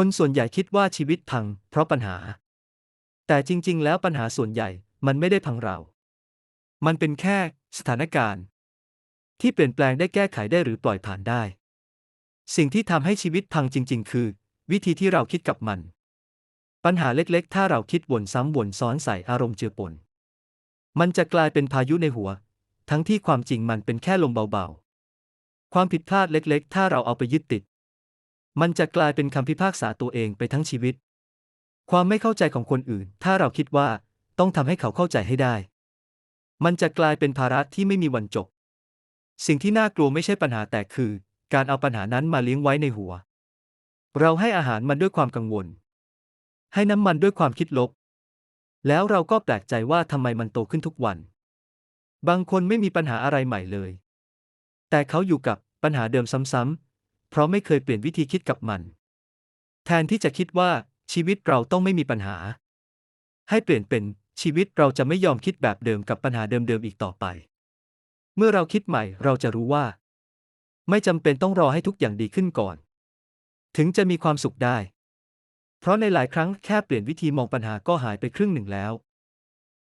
คนส่วนใหญ่คิดว่าชีวิตพัง เพราะปัญหา แต่จริง ๆ แล้วปัญหาส่วนใหญ่มันไม่ได้พังเรา มันเป็นแค่สถานการณ์ ที่เปลี่ยนแปลงได้แก้ไขได้หรือปล่อยผ่านได้ สิ่งที่ทำให้ชีวิตพังจริง ๆ คือ วิธีที่เราคิดกับมัน ปัญหาเล็กๆ ถ้าเราคิดวนซ้ำวนซ้อนใส่อารมณ์เจือปน มันจะกลายเป็นพายุในหัว ทั้งที่ความจริงมันเป็นแค่ลมเบาๆ ความผิดพลาดเล็ก ๆ ถ้าเราเอาไปยึดติด มันจะกลายเป็นคำพิพากษาตัวเองไปทั้งชีวิต ความไม่เข้าใจของคนอื่น ถ้าเราคิดว่าต้องทำให้เขาเข้าใจให้ได้ มันจะกลายเป็นภาระที่ไม่มีวันจบ สิ่งที่น่ากลัวไม่ใช่ปัญหาแต่คือ การเอาปัญหานั้นมาเลี้ยงไว้ในหัว เราให้อาหารมันด้วยความกังวล ให้น้ำมันด้วยความคิดลบ แล้วเราก็แปลกใจว่าทำไมมันโตขึ้นทุกวัน บางคนไม่มีปัญหาอะไรใหม่เลย แต่เขาอยู่กับปัญหาเดิมซ้ำๆ เพราะไม่เคยเปลี่ยนวิธีคิดกับมัน แทนที่จะคิดว่าชีวิตเราต้องไม่มีปัญหา ให้เปลี่ยนเป็นชีวิตเราจะไม่ยอมคิดแบบเดิมกับปัญหาเดิมๆอีกต่อไป เมื่อเราคิดใหม่เราจะรู้ว่า ไม่จำเป็นต้องรอให้ทุกอย่างดีขึ้นก่อน ถึงจะมีความสุขได้ เพราะในหลายครั้งแค่เปลี่ยนวิธีมองปัญหาก็หายไปครึ่งหนึ่งแล้ว